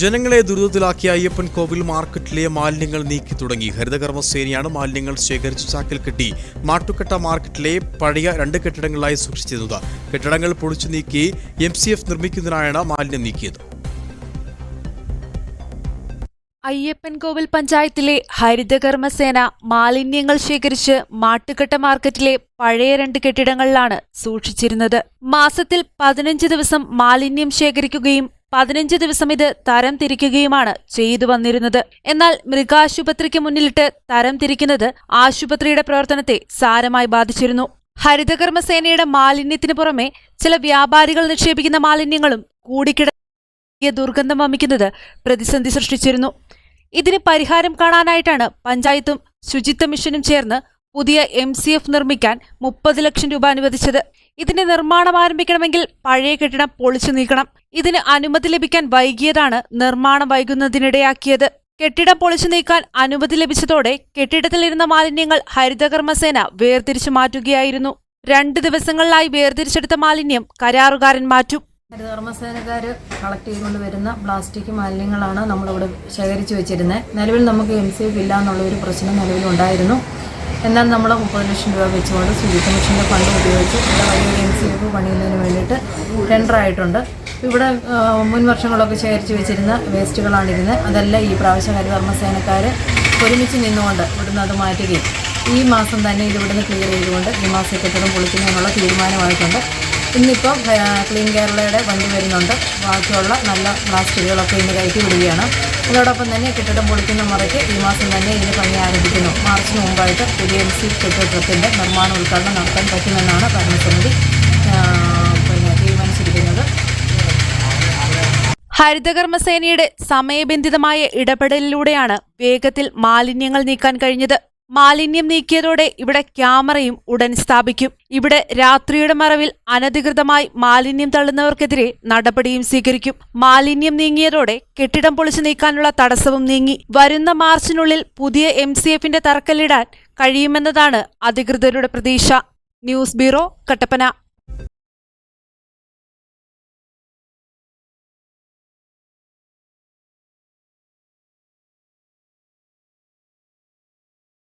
ജനങ്ങളെ ദുരിതത്തിലാക്കിയ അയ്യപ്പൻ കോവിൽ മാർക്കറ്റിലെ മാലിന്യങ്ങൾ നീക്കി തുടങ്ങി. ഹരിതകർമ്മസേനയാണ് മാലിന്യങ്ങൾ ശേഖരിച്ച് ചാക്കിൽ കെട്ടി മാട്ടുക്കട്ട മാർക്കറ്റിലെ പഴയ രണ്ട് കെട്ടിടങ്ങളായി സൂക്ഷിച്ചിരുന്നത്. കെട്ടിടങ്ങൾ പൊളിച്ചു നീക്കി എം സി എഫ് നിർമ്മിക്കുന്നതിനായാണ് മാലിന്യം നീക്കിയത്. അയ്യപ്പൻകോവിൽ പഞ്ചായത്തിലെ ഹരിതകർമ്മസേന മാലിന്യങ്ങൾ ശേഖരിച്ച് മാട്ടുക്കട്ട മാർക്കറ്റിലെ പഴയ രണ്ട് കെട്ടിടങ്ങളിലാണ് സൂക്ഷിച്ചിരുന്നത്. മാസത്തിൽ പതിനഞ്ച് ദിവസം മാലിന്യം ശേഖരിക്കുകയും പതിനഞ്ച് ദിവസം ഇത് തരം തിരിക്കുകയുമാണ് ചെയ്തു വന്നിരുന്നത്. എന്നാൽ മൃഗാശുപത്രിക്ക് മുന്നിലിട്ട് തരം തിരിക്കുന്നത് ആശുപത്രിയുടെ പ്രവർത്തനത്തെ സാരമായി ബാധിച്ചിരുന്നു. ഹരിതകർമ്മസേനയുടെ മാലിന്യത്തിന് പുറമെ ചില വ്യാപാരികൾ നിക്ഷേപിക്കുന്ന മാലിന്യങ്ങളും കൂടിക്കിട ദുർഗന്ധം വമിക്കുന്നത് പ്രതിസന്ധി സൃഷ്ടിച്ചിരുന്നു. ഇതിന് പരിഹാരം കാണാനായിട്ടാണ് പഞ്ചായത്തും ശുചിത്വ മിഷനും ചേർന്ന് പുതിയ എം സി എഫ് നിർമ്മിക്കാൻ മുപ്പത് ലക്ഷം രൂപ അനുവദിച്ചത്. ഇതിന്റെ നിർമ്മാണം ആരംഭിക്കണമെങ്കിൽ പഴയ കെട്ടിടം പൊളിച്ചു നീക്കണം. ഇതിന് അനുമതി ലഭിക്കാൻ വൈകിയതാണ് നിർമ്മാണം വൈകുന്നതിനിടയാക്കിയത്. കെട്ടിടം പൊളിച്ചു നീക്കാൻ അനുമതി ലഭിച്ചതോടെ കെട്ടിടത്തിലിരുന്ന മാലിന്യങ്ങൾ ഹരിതകർമ്മസേന വേർതിരിച്ചു മാറ്റുകയായിരുന്നു. രണ്ട് ദിവസങ്ങളിലായി വേർതിരിച്ചെടുത്ത മാലിന്യം കരാറുകാരൻ മാറ്റും. ഹരിതകർമ്മസേനക്കാർ കളക്ട് ചെയ്തുകൊണ്ട് വരുന്ന പ്ലാസ്റ്റിക് മാലിന്യങ്ങളാണ് നമ്മളിവിടെ ശേഖരിച്ചു വെച്ചിരുന്നത്. നിലവിൽ നമുക്ക് എം സി എഫ് ഇല്ല എന്നുള്ള ഒരു പ്രശ്നം നിലവിലുണ്ടായിരുന്നു. എന്നാൽ നമ്മൾ മുപ്പത് ലക്ഷം രൂപ വെച്ചുകൊണ്ട് ശുചിത്വ മിഷന്റെ ഫണ്ട് ഉപയോഗിച്ച് ഇവിടെ വലിയൊരു എം സി എഫ് പണിയുന്നതിന് വേണ്ടിയിട്ട് ടെൻഡറായിട്ടുണ്ട് ഇവിടെ മുൻ വർഷങ്ങളൊക്കെ ശേഖരിച്ച് വെച്ചിരുന്ന വേസ്റ്റുകളാണിരുന്നത് അതെല്ലാം ഈ പ്രാവശ്യം ഹരിതകർമ്മസേനക്കാർ ഒരുമിച്ച് നിന്നുകൊണ്ട് ഇവിടുന്ന് അത് മാറ്റുകയും ഈ മാസം തന്നെ ഇത് ഇവിടുന്ന് ക്ലിയർ ചെയ്തുകൊണ്ട് ഈ മാസം കെട്ടിടം പൊളിക്കുന്നതിനുള്ള തീരുമാനമായിട്ടുണ്ട്. ഇന്നിപ്പോൾ ക്ലീൻ കേരളയുടെ വണ്ടി വരുന്നുണ്ട്. ബാക്കിയുള്ള നല്ല പ്ലാസ്റ്റിക്കുകളൊക്കെ ഇന്ന് കയറ്റി വിടുകയാണ് അതോടൊപ്പം തന്നെ കെട്ടിടം പൊളിക്കുന്ന മുറയ്ക്ക് ഈ മാസം തന്നെ ഇതിന് പണി ആരംഭിക്കുന്നു. മാർച്ചിന് മുമ്പായിട്ട് പുതിയ എം സി കെട്ടിടത്തിന്റെ നിർമ്മാണ ഉദ്ഘാടനം നടത്താൻ പറ്റുമെന്നാണ് ഭരണസമിതി പിന്നെ തീരുമാനിച്ചിരിക്കുന്നത്. ഹരിതകർമ്മസേനയുടെ സമയബന്ധിതമായ ഇടപെടലിലൂടെയാണ് വേഗത്തിൽ മാലിന്യങ്ങൾ നീക്കാൻ കഴിഞ്ഞത്. മാലിന്യം നീക്കിയതോടെ ഇവിടെ ക്യാമറയും ഉടൻ സ്ഥാപിക്കും. ഇവിടെ രാത്രിയുടെ മറവിൽ അനധികൃതമായി മാലിന്യം തള്ളുന്നവർക്കെതിരെ നടപടിയും സ്വീകരിക്കും. മാലിന്യം നീങ്ങിയതോടെ കെട്ടിടം പൊളിച്ചു നീക്കാനുള്ള തടസ്സവും നീങ്ങി. വരുന്ന മാർച്ചിനുള്ളിൽ പുതിയ എം സി എഫിന്റെ തറക്കല്ലിടാൻ കഴിയുമെന്നതാണ് അധികൃതരുടെ പ്രതീക്ഷ. News bureau Kattappana.